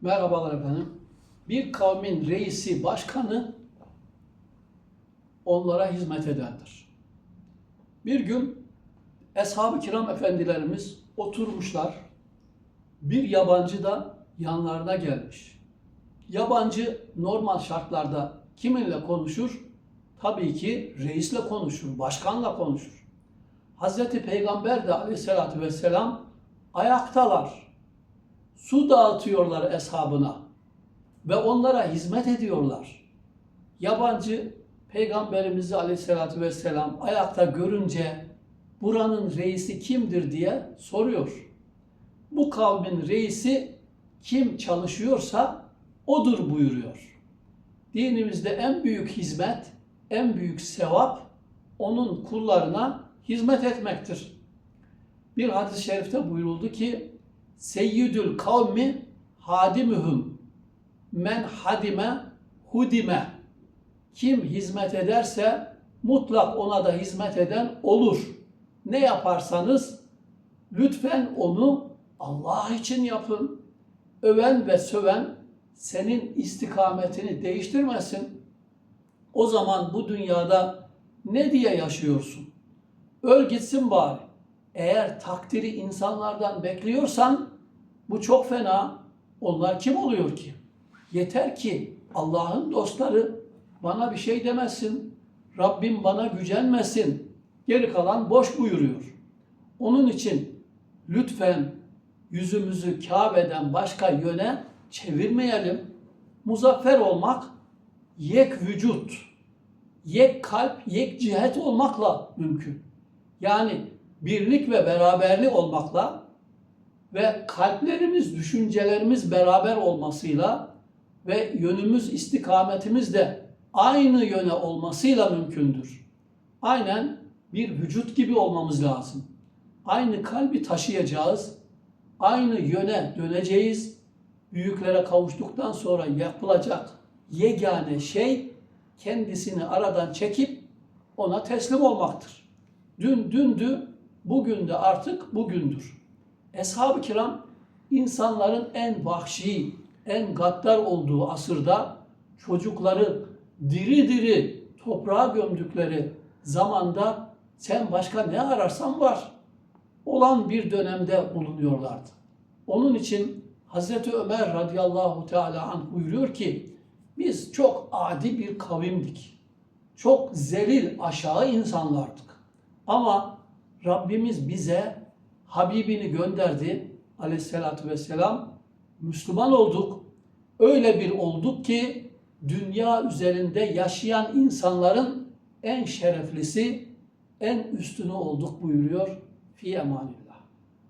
Merhabalar efendim. Bir kavmin reisi, başkanı onlara hizmet edendir. Bir gün Eshab-ı Kiram efendilerimiz oturmuşlar. Bir yabancı da yanlarına gelmiş. Yabancı normal şartlarda kiminle konuşur? Tabii ki reisle konuşur, başkanla konuşur. Hazreti Peygamber de aleyhissalatü vesselam ayaktalar su dağıtıyorlar eshabına ve onlara hizmet ediyorlar. Yabancı Peygamberimizi aleyhissalatü vesselam ayakta görünce buranın reisi kimdir diye soruyor. Bu kavmin reisi kim çalışıyorsa odur buyuruyor. Dinimizde en büyük hizmet, en büyük sevap onun kullarına hizmet etmektir. Bir hadis-i şerifte buyuruldu ki Seyyidül kavmi hadimühüm men hadime hudime kim hizmet ederse mutlak ona da hizmet eden olur. Ne yaparsanız lütfen onu Allah için yapın. Öven ve söven senin istikametini değiştirmesin. O zaman bu dünyada ne diye yaşıyorsun? Öl gitsin bari. Eğer takdiri insanlardan bekliyorsan bu çok fena. Onlar kim oluyor ki? Yeter ki Allah'ın dostları bana bir şey demesin. Rabbim bana gücenmesin. Geri kalan boş buyuruyor. Onun için lütfen yüzümüzü Kabe'den başka yöne çevirmeyelim. Muzaffer olmak yek vücut, yek kalp, yek cihet olmakla mümkün. Yani birlik ve beraberlik olmakla ve kalplerimiz, düşüncelerimiz beraber olmasıyla ve yönümüz, istikametimiz de aynı yöne olmasıyla mümkündür. Aynen bir vücut gibi olmamız lazım. Aynı kalbi taşıyacağız, aynı yöne döneceğiz. Büyüklere kavuştuktan sonra yapılacak yegane şey kendisini aradan çekip ona teslim olmaktır. Dün dündü, bugün de artık bugündür. Eshab-ı kiram insanların en vahşi, en gaddar olduğu asırda çocukları diri diri toprağa gömdükleri zamanda sen başka ne ararsan var olan bir dönemde bulunuyorlardı. Onun için Hazreti Ömer radıyallahu teala anh buyuruyor ki biz çok adi bir kavimdik. Çok zelil aşağı insanlardık. Ama Rabbimiz bize Habibini gönderdi aleyhissalatü vesselam. Müslüman olduk. Öyle bir olduk ki dünya üzerinde yaşayan insanların en şereflisi, en üstünü olduk buyuruyor. Fi emanillah.